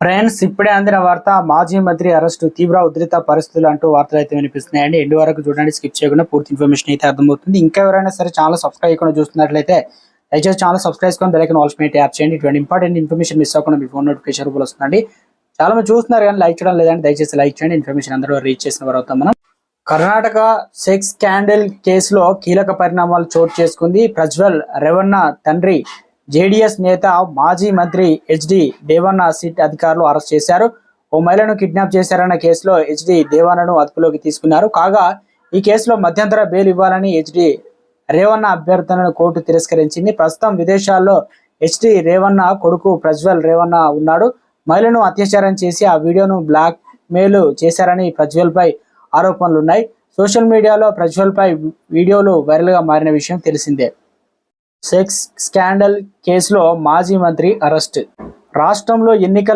Friends ఇప్పుడే అందిన వార్త మాజీ మంత్రి అరెస్టు తీవ్ర ఉద్రిత పరిస్థితులు అంటూ వార్తలు అయితే వినిపిస్తున్నాయండి. ఎండు వరకు చూడండి స్కిప్ చేయకుండా పూర్తి ఇన్ఫర్మేషన్ అయితే అర్థమవుతుంది. ఇంకా ఎవరైనా సరే ఛానల్ సబ్స్క్రైబ్ చేయకుండా చూస్తున్నట్లయితే దయచేసి ఛానల్ సబ్స్క్రైబ్ చేసుకొని బెల్ ఐకాన్ ఆల్స్ మీట్ యాప్ చేయండి. ఇటువంటి ఇంపార్టెంట్ ఇన్ఫర్మేషన్ మిస్ అవ్వకుండా మీ ఫోన్ నోటిఫికేషన్ రూపంలో వస్తుందండి. చాలా మంది చూస్తున్నారు కానీ లైక్ చేయడం లేదండి. దయచేసి లైక్ చేయండి. ఇన్ఫర్మేషన్ అందరూ రీచ్ చేసిన వారు మనం. కర్ణాటక సెక్స్ స్కాండల్ కేసులో కీలక పరిణామాలు చోటు చేసుకుంది. ప్రజ్వల్ రెవన్న తండ్రి జేడీఎస్ నేత మాజీ మంత్రి హెచ్డి దేవన్న సిట్ అధికారులు అరెస్ట్ చేశారు. ఓ మహిళను కిడ్నాప్ చేశారన్న కేసులో హెచ్డి దేవన్నను అదుపులోకి తీసుకున్నారు. కాగా ఈ కేసులో మధ్యంతర బెయిల్ ఇవ్వాలని హెచ్డి రేవన్న అభ్యర్థనను కోర్టు తిరస్కరించింది. ప్రస్తుతం విదేశాల్లో హెచ్డి రేవన్న కొడుకు ప్రజ్వల్ రేవన్న ఉన్నాడు. మహిళను అత్యాచారం చేసి ఆ వీడియోను బ్లాక్ మెయిల్ చేశారని ప్రజ్వల్ పై ఆరోపణలు ఉన్నాయి సోషల్ మీడియాలో ప్రజ్వల్ పై వీడియోలు వైరల్గా మారిన విషయం తెలిసిందే. సెక్స్ స్కాండల్ కేసులో మాజీ మంత్రి అరెస్ట్. రాష్ట్రంలో ఎన్నికల